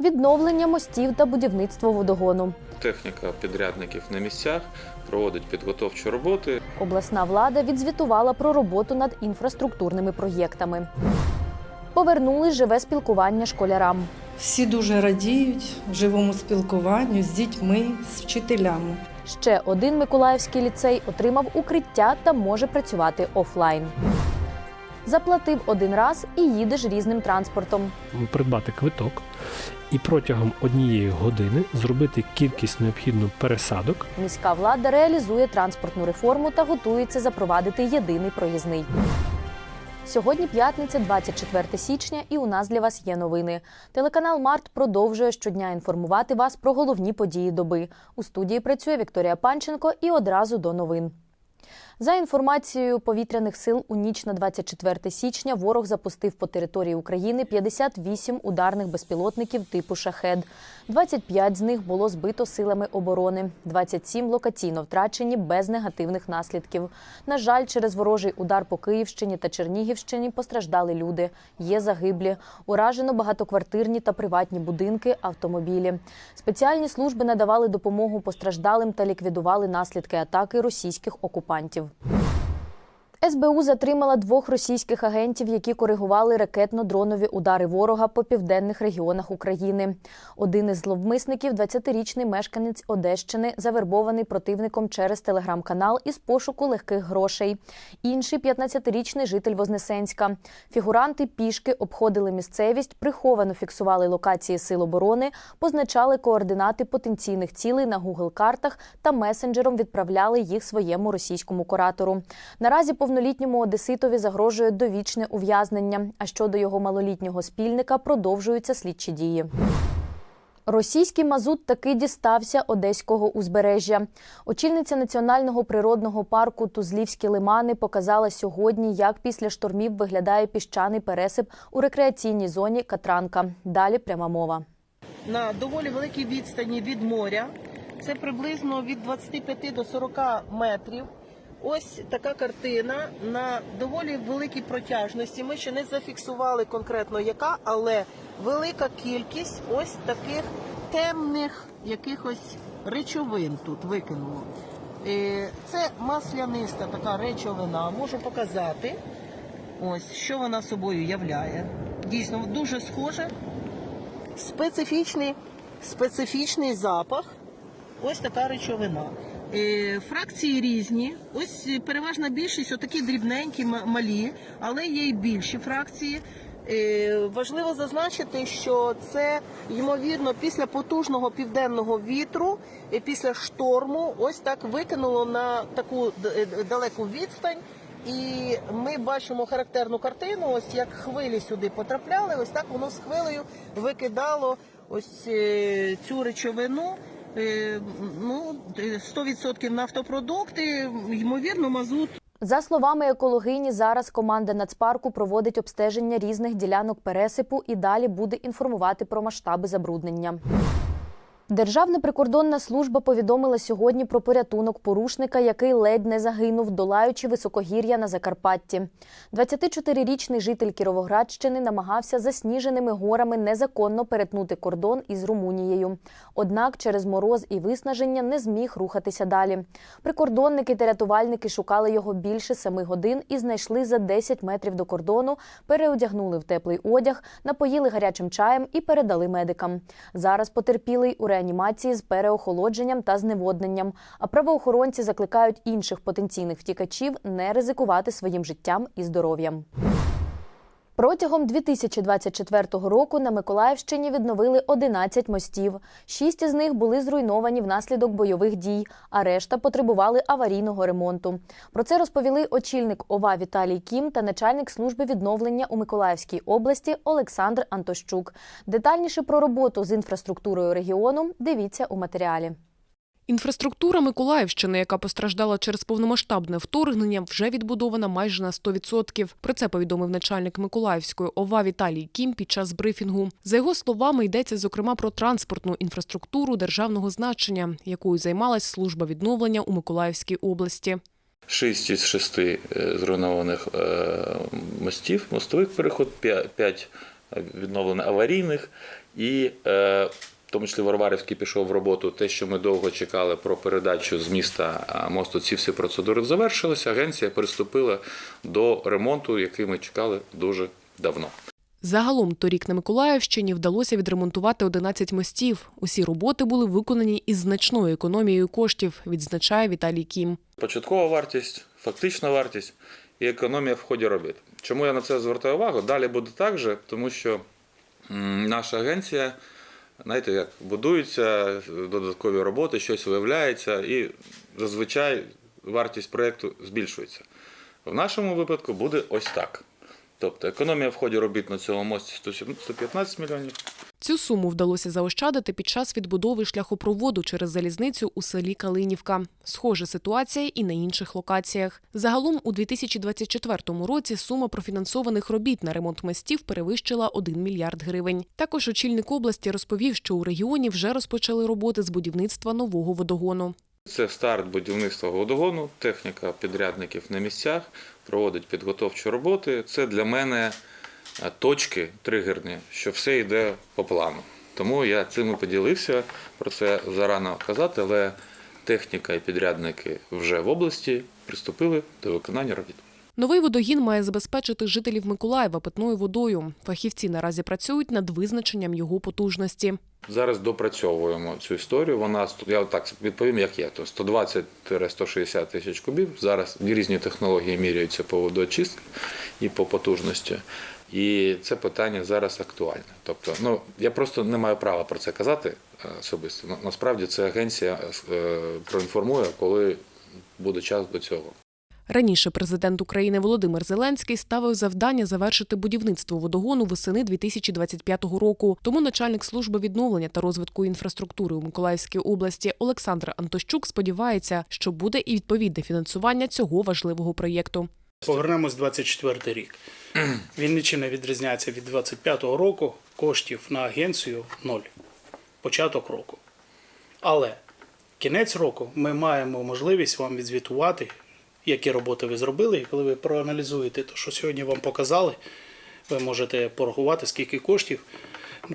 відновлення мостів та будівництво водогону. Техніка підрядників на місцях проводить підготовчі роботи. Обласна влада відзвітувала про роботу над інфраструктурними проєктами. Повернули живе спілкування школярам. Всі дуже радіють живому спілкуванню з дітьми, з вчителями. Ще один миколаївський ліцей отримав укриття та може працювати офлайн. Заплатив один раз і їдеш різним транспортом. придбати квиток і протягом однієї години зробити кількість необхідну пересадок Міська влада реалізує транспортну реформу та готується запровадити єдиний проїзний. Сьогодні п'ятниця, 24 січня, і у нас для вас є новини. Телеканал Март продовжує щодня інформувати вас про головні події доби. У студії працює Вікторія Панченко і одразу до новин. За інформацією повітряних сил, у ніч на 24 січня ворог запустив по території України 58 ударних безпілотників типу «Шахед». 25 з них було збито силами оборони, 27 локаційно втрачені без негативних наслідків. На жаль, через ворожий удар по Київщині та Чернігівщині постраждали люди. Є загиблі. Уражено багатоквартирні та приватні будинки, автомобілі. Спеціальні служби надавали допомогу постраждалим та ліквідували наслідки атаки російських окупантів. you. СБУ затримала двох російських агентів, які коригували ракетно-дронові удари ворога по південних регіонах України. Один із зловмисників – 20-річний мешканець Одещини, завербований противником через телеграм-канал із пошуку легких грошей. Інший – 15-річний житель Вознесенська. Фігуранти пішки обходили місцевість, приховано фіксували локації сил оборони, позначали координати потенційних цілей на Google-картах та месенджером відправляли їх своєму російському куратору. Наразі повнолітньому одеситові загрожує довічне ув'язнення. А щодо його малолітнього спільника продовжуються слідчі дії. Російський мазут таки дістався одеського узбережжя. Очільниця національного природного парку Тузлівські лимани показала сьогодні, як після штормів виглядає піщаний пересип у рекреаційній зоні Катранка. Далі пряма мова. на доволі великій відстані від моря. Це приблизно від 25 до 40 метрів. Ось така картина на доволі великій протяжності. Ми ще не зафіксували конкретно яка, але велика кількість ось таких темних якихось речовин тут викинуло. Е, Це масляниста така речовина. Можу показати. Ось що вона собою являє. Дійсно, дуже схоже специфічний, специфічний запах. Ось така речовина. Е, фракції різні. Ось е, переважна більшість отакі дрібненькі, малі, але є і більші фракції. Е, важливо зазначити, що це ймовірно після потужного південного вітру, після шторму, ось так викинуло на таку далеку відстань. І ми бачимо характерну картину. Ось як хвилі сюди потрапляли, ось так воно з хвилею викидало ось цю речовину. Е, Ну, е, 100% нафтопродукти, ймовірно, мазут За словами екологині, зараз команда нацпарку проводить обстеження різних ділянок пересипу і далі буде інформувати про масштаби забруднення. Державна прикордонна служба повідомила сьогодні про порятунок порушника, який ледь не загинув, долаючи високогір'я на Закарпатті. 24-річний житель Кіровоградщини намагався засніженими горами незаконно перетнути кордон із Румунією. Однак через мороз і виснаження не зміг рухатися далі. Прикордонники та рятувальники шукали його більше семи годин і знайшли за 10 метрів до кордону, переодягнули в теплий одяг, напоїли гарячим чаєм і передали медикам. Зараз потерпілий у реанімації з переохолодженням та зневодненням. А правоохоронці закликають інших потенційних втікачів не ризикувати своїм життям і здоров'ям. Протягом 2024 року на Миколаївщині відновили 11 мостів. Шість із них були зруйновані внаслідок бойових дій, а решта потребували аварійного ремонту. Про це розповіли очільник ОВА Віталій Кім та начальник служби відновлення у Миколаївській області Олександр Антощук. Детальніше про роботу з інфраструктурою регіону дивіться у матеріалі. Інфраструктура Миколаївщини, яка постраждала через повномасштабне вторгнення, вже відбудована майже на 100%. Про це повідомив начальник Миколаївської ОВА Віталій Кім під час брифінгу. За його словами, йдеться зокрема про транспортну інфраструктуру державного значення, якою займалась служба відновлення у Миколаївській області. Шість із шести е, зруйнованих е, мостів, мостових переход, п'ять- п'ять відновлено аварійних І е, в тому числі Варварівський пішов в роботу. Те, що ми довго чекали про передачу з міста мосту, ці всі процедури завершилися. Агенція приступила до ремонту, який ми чекали дуже давно. Загалом торік на Миколаївщині вдалося відремонтувати 11 мостів. Усі роботи були виконані із значною економією коштів, відзначає Віталій Кім. Початкова вартість, фактична вартість і економія в ході робіт. Чому я на це звертаю увагу? Далі буде так же, тому що наша агенція, знаєте, як будуються додаткові роботи, щось виявляється, і зазвичай вартість проєкту збільшується. В нашому випадку буде ось так. Тобто економія в ході робіт на цьому мості 115 мільйонів, Цю суму вдалося заощадити під час відбудови шляхопроводу через залізницю у селі Калинівка. Схожа ситуація і на інших локаціях. Загалом у 2024 році сума профінансованих робіт на ремонт мостів перевищила 1 мільярд гривень. Також очільник області розповів, що у регіоні вже розпочали роботи з будівництва нового водогону. Це старт будівництва водогону, техніка підрядників на місцях, проводить підготовчі роботи. Це для мене точки тригерні, що все йде по плану. Тому я цим і поділився. Про це зарано казати, але техніка і підрядники вже в області приступили до виконання робіт. Новий водогін має забезпечити жителів Миколаєва питною водою. Фахівці наразі працюють над визначенням його потужності. Зараз допрацьовуємо цю історію. Вона я так відповім, як є. То 120-160 тисяч кубів. Зараз різні технології міряються по водоочистці і по потужності. І це питання зараз актуальне. Тобто, ну я просто не маю права про це казати е, особисто. На- Насправді це агенція е, проінформує, коли буде час до цього. Раніше президент України Володимир Зеленський ставив завдання завершити будівництво водогону восени 2025 року. Тому начальник служби відновлення та розвитку інфраструктури у Миколаївській області Олександр Антощук сподівається, що буде і відповідне фінансування цього важливого проєкту. Повернемось 24 рік. Він нічим не відрізняється від 25-го року. Коштів на агенцію ноль. Початок року. Але кінець року ми маємо можливість вам відзвітувати, які роботи ви зробили. І коли ви проаналізуєте те, що сьогодні вам показали, ви можете порахувати, скільки коштів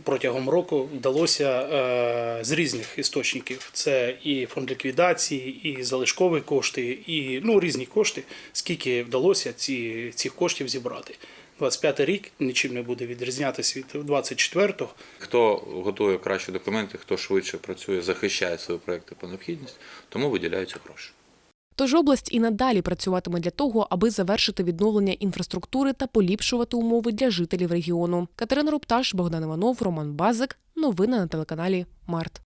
протягом року вдалося е, з різних істочників. Це і фонд ліквідації, і залишкові кошти, і ну, різні кошти, скільки вдалося ці, цих коштів зібрати. 25 рік нічим не буде відрізнятися від 24-го. Хто готує кращі документи, хто швидше працює, захищає свої проекти по необхідність, тому виділяються гроші. Тож область і надалі працюватиме для того, аби завершити відновлення інфраструктури та поліпшувати умови для жителів регіону. Катерина Рупташ, Богдан Іванов, Роман Базик. Новини на телеканалі Март.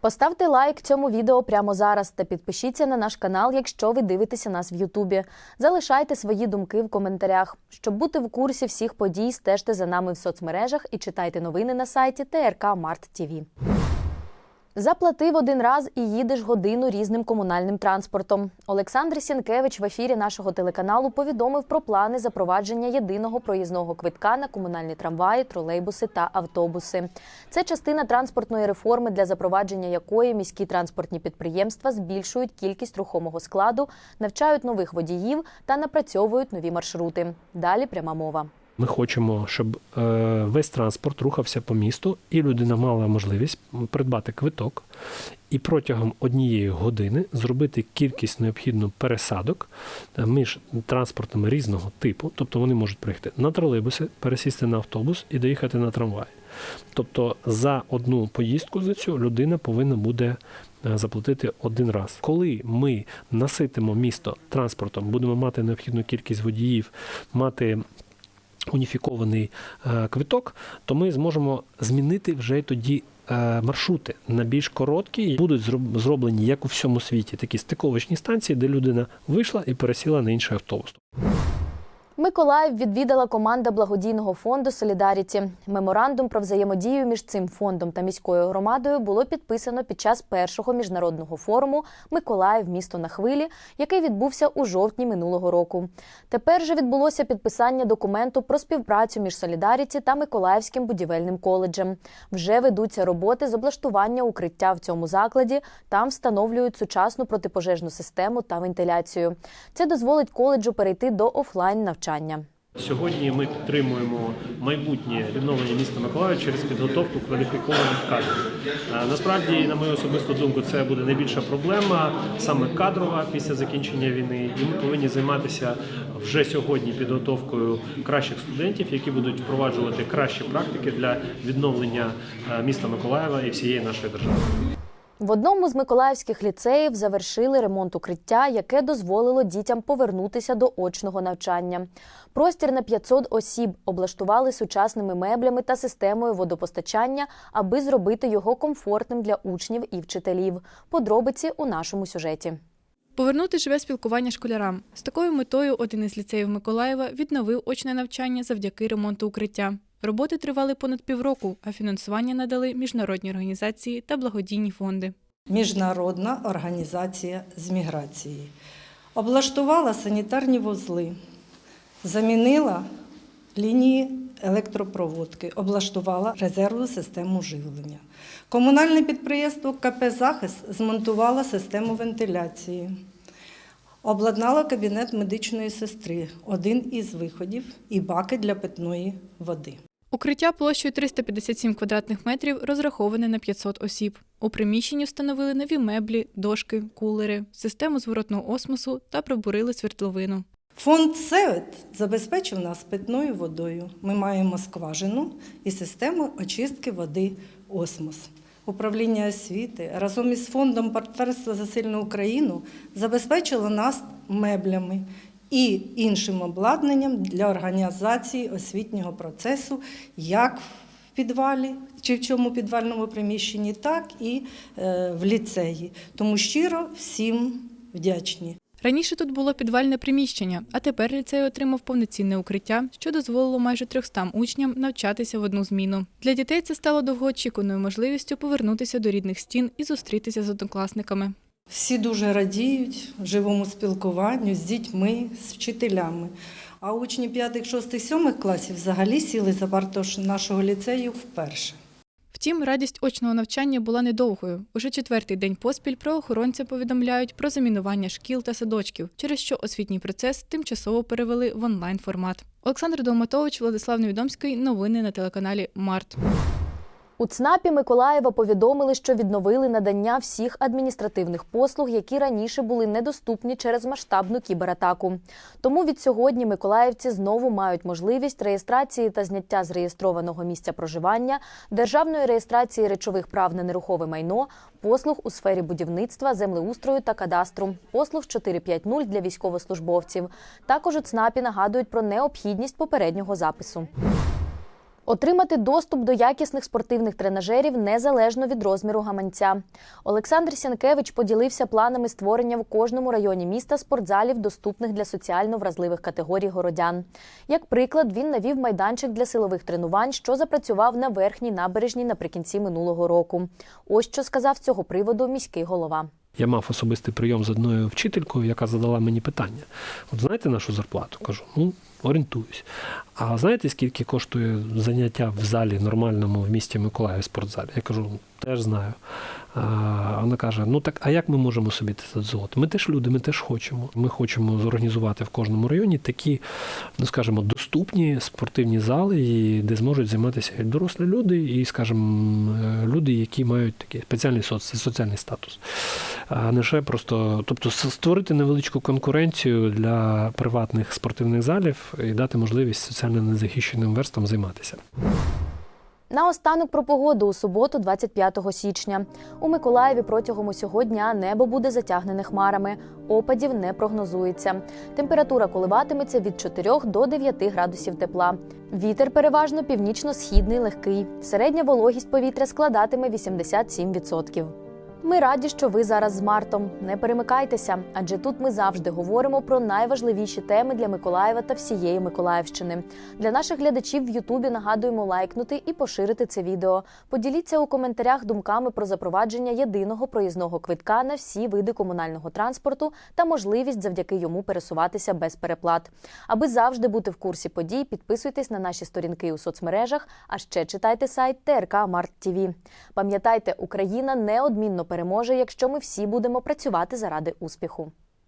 Поставте лайк цьому відео прямо зараз та підпишіться на наш канал, якщо ви дивитеся нас в Ютубі. Залишайте свої думки в коментарях. Щоб бути в курсі всіх подій, стежте за нами в соцмережах і читайте новини на сайті ТРК Март ТІВІ. Заплатив один раз і їдеш годину різним комунальним транспортом. Олександр Сінкевич в ефірі нашого телеканалу повідомив про плани запровадження єдиного проїзного квитка на комунальні трамваї, тролейбуси та автобуси. Це частина транспортної реформи, для запровадження якої міські транспортні підприємства збільшують кількість рухомого складу, навчають нових водіїв та напрацьовують нові маршрути. Далі пряма мова. Ми хочемо, щоб е, весь транспорт рухався по місту, і людина мала можливість придбати квиток і протягом однієї години зробити кількість необхідну пересадок е, між транспортами різного типу. Тобто вони можуть приїхати на тролейбуси, пересісти на автобус і доїхати на трамвай. Тобто за одну поїздку за цю людина повинна буде е, заплатити один раз. Коли ми наситимо місто транспортом, будемо мати необхідну кількість водіїв, мати уніфікований е, квиток, то ми зможемо змінити вже тоді е, маршрути на більш короткі будуть зроблені, як у всьому світі, такі стиковочні станції, де людина вийшла і пересіла на інший автобус. Миколаїв відвідала команда благодійного фонду Солідаріті. Меморандум про взаємодію між цим фондом та міською громадою було підписано під час першого міжнародного форуму Миколаїв місто на хвилі, який відбувся у жовтні минулого року. Тепер же відбулося підписання документу про співпрацю між Солідаріті та Миколаївським будівельним коледжем. Вже ведуться роботи з облаштування укриття в цьому закладі. Там встановлюють сучасну протипожежну систему та вентиляцію. Це дозволить коледжу перейти до офлайн навчання. Сьогодні ми підтримуємо майбутнє відновлення міста Миколаїв через підготовку кваліфікованих кадрів. Насправді, на мою особисту думку, це буде найбільша проблема саме кадрова після закінчення війни. І ми повинні займатися вже сьогодні підготовкою кращих студентів, які будуть впроваджувати кращі практики для відновлення міста Миколаєва і всієї нашої держави. В одному з миколаївських ліцеїв завершили ремонт укриття, яке дозволило дітям повернутися до очного навчання. Простір на 500 осіб облаштували сучасними меблями та системою водопостачання, аби зробити його комфортним для учнів і вчителів. Подробиці у нашому сюжеті. Повернути живе спілкування школярам. З такою метою один із ліцеїв Миколаєва відновив очне навчання завдяки ремонту укриття. Роботи тривали понад півроку, а фінансування надали міжнародні організації та благодійні фонди. Міжнародна організація з міграції. Облаштувала санітарні вузли, замінила лінії електропроводки, облаштувала резервну систему живлення. Комунальне підприємство КП Захист змонтувало систему вентиляції. Обладнала кабінет медичної сестри, один із виходів і баки для питної води. Укриття площею 357 квадратних метрів розраховане на 500 осіб. У приміщенні встановили нові меблі, дошки, кулери, систему зворотного осмосу та пробурили свердловину. Фонд Севет забезпечив нас питною водою. Ми маємо скважину і систему очистки води Осмос. Управління освіти разом із фондом партнерства за сильну Україну забезпечило нас меблями і іншим обладнанням для організації освітнього процесу, як в підвалі чи в цьому підвальному приміщенні, так і е, в ліцеї. Тому щиро всім вдячні. Раніше тут було підвальне приміщення, а тепер ліцей отримав повноцінне укриття, що дозволило майже 300 учням навчатися в одну зміну. Для дітей це стало довгоочікуваною можливістю повернутися до рідних стін і зустрітися з однокласниками. Всі дуже радіють живому спілкуванню з дітьми, з вчителями. А учні 5, 6, 7 класів взагалі сіли за парту нашого ліцею вперше. Втім, радість очного навчання була недовгою. Уже четвертий день поспіль правоохоронці повідомляють про замінування шкіл та садочків, через що освітній процес тимчасово перевели в онлайн формат. Олександр Долматович, Владислав Невідомський. Новини на телеканалі Март. У ЦНАПі Миколаєва повідомили, що відновили надання всіх адміністративних послуг, які раніше були недоступні через масштабну кібератаку. Тому від сьогодні миколаївці знову мають можливість реєстрації та зняття з реєстрованого місця проживання, державної реєстрації речових прав на нерухове майно, послуг у сфері будівництва, землеустрою та кадастру, послуг 450 для військовослужбовців. Також у ЦНАПі нагадують про необхідність попереднього запису. Отримати доступ до якісних спортивних тренажерів незалежно від розміру гаманця. Олександр Сянкевич поділився планами створення в кожному районі міста спортзалів, доступних для соціально вразливих категорій городян. Як приклад, він навів майданчик для силових тренувань, що запрацював на верхній набережній наприкінці минулого року. Ось що сказав з цього приводу міський голова. Я мав особистий прийом з одною вчителькою, яка задала мені питання: от знаєте нашу зарплату? Кажу, ну орієнтуюсь. А знаєте, скільки коштує заняття в залі нормальному в місті Миколаїв спортзалі? Я кажу, теж знаю. А вона каже: ну так, а як ми можемо собі це дозволити? Ми теж люди, ми теж хочемо. Ми хочемо зорганізувати в кожному районі такі, ну скажімо, доступні спортивні зали, де зможуть займатися і дорослі люди, і, скажімо, люди, які мають такий спеціальний соц, соціальний статус. А не ще просто, тобто створити невеличку конкуренцію для приватних спортивних залів і дати можливість соціально незахищеним верствам займатися. Наостанок про погоду у суботу, 25 січня. У Миколаєві протягом усього дня небо буде затягнене хмарами. Опадів не прогнозується. Температура коливатиметься від 4 до 9 градусів тепла. Вітер переважно північно-східний легкий. Середня вологість повітря складатиме 87%. Ми раді, що ви зараз з Мартом. Не перемикайтеся, адже тут ми завжди говоримо про найважливіші теми для Миколаєва та всієї Миколаївщини. Для наших глядачів в Ютубі нагадуємо лайкнути і поширити це відео. Поділіться у коментарях думками про запровадження єдиного проїзного квитка на всі види комунального транспорту та можливість завдяки йому пересуватися без переплат. Аби завжди бути в курсі подій, підписуйтесь на наші сторінки у соцмережах, а ще читайте сайт ТРК Март ТВ. Пам'ятайте, Україна неодмінно переможе, якщо ми всі будемо працювати заради успіху.